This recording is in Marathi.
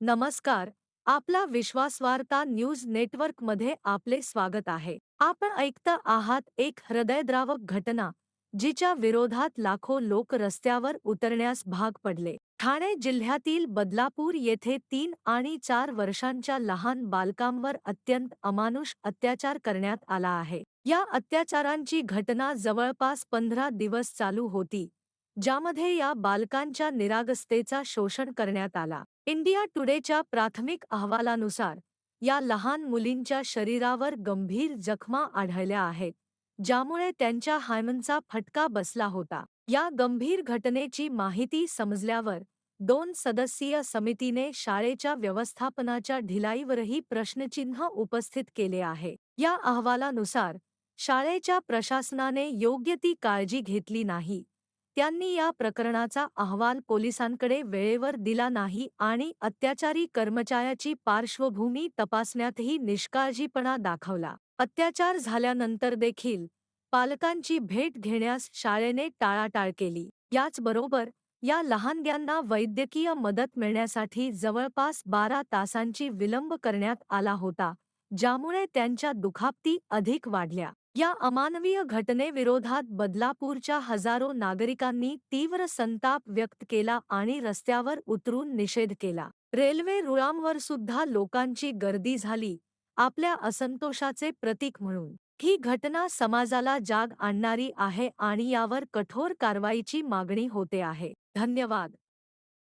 नमस्कार आपला विश्वासवार्ता न्यूज नेटवर्कमध्ये आपले स्वागत आहे. आपण ऐकता आहात एक हृदयद्रावक घटना जिच्या विरोधात लाखो लोक रस्त्यावर उतरण्यास भाग पडले. ठाणे जिल्ह्यातील बदलापूर येथे तीन आणि चार वर्षांच्या लहान बालकांवर अत्यंत अमानुष अत्याचार करण्यात आला आहे. या अत्याचारांची घटना जवळपास पंधरा दिवस चालू होती. ज्यामध्ये या बालकांच्या निरागसतेचा शोषण करण्यात आला. इंडिया टुडेच्या प्राथमिक अहवालानुसार या लहान मुलींच्या शरीरावर गंभीर जखमा आढळल्या आहेत ज्यामुळे त्यांच्या हायमनचा फटका बसला होता. या गंभीर घटनेची माहिती समजल्यावर दोन सदस्यीय समितीने शाळेच्या व्यवस्थापनाच्या ढिलाईवरही प्रश्नचिन्ह उपस्थित केले आहे. या अहवालानुसार शाळेच्या प्रशासनाने योग्य ती काळजी घेतली नाही. त्यांनी या प्रकरणाचा अहवाल पोलिसांकडे वेळेवर दिला नाही आणि अत्याचारी कर्मचाऱ्याची पार्श्वभूमी तपासण्यातही निष्काळजीपणा दाखवला. अत्याचार झाल्यानंतर देखील पालकांची भेट घेण्यास शाळेने टाळाटाळ केली. याचबरोबर या लहानग्यांना वैद्यकीय मदत मिळण्यासाठी जवळपास बारा तासांची विलंब करण्यात आला होता ज्यामुळे त्यांच्या दुखापती अधिक वाढल्या. या अमानवीय घटनेविरोधात बदलापूरच्या हजारो नागरिकांनी तीव्र संताप व्यक्त केला आणि रस्त्यावर उतरून निषेध केला. रेल्वे रुळांवर सुद्धा लोकांची गर्दी झाली. आपल्या असंतोषाचे प्रतीक म्हणून. ही घटना समाजाला जाग आणणारी आहे आणि यावर कठोर कारवाईची मागणी होते आहे. धन्यवाद.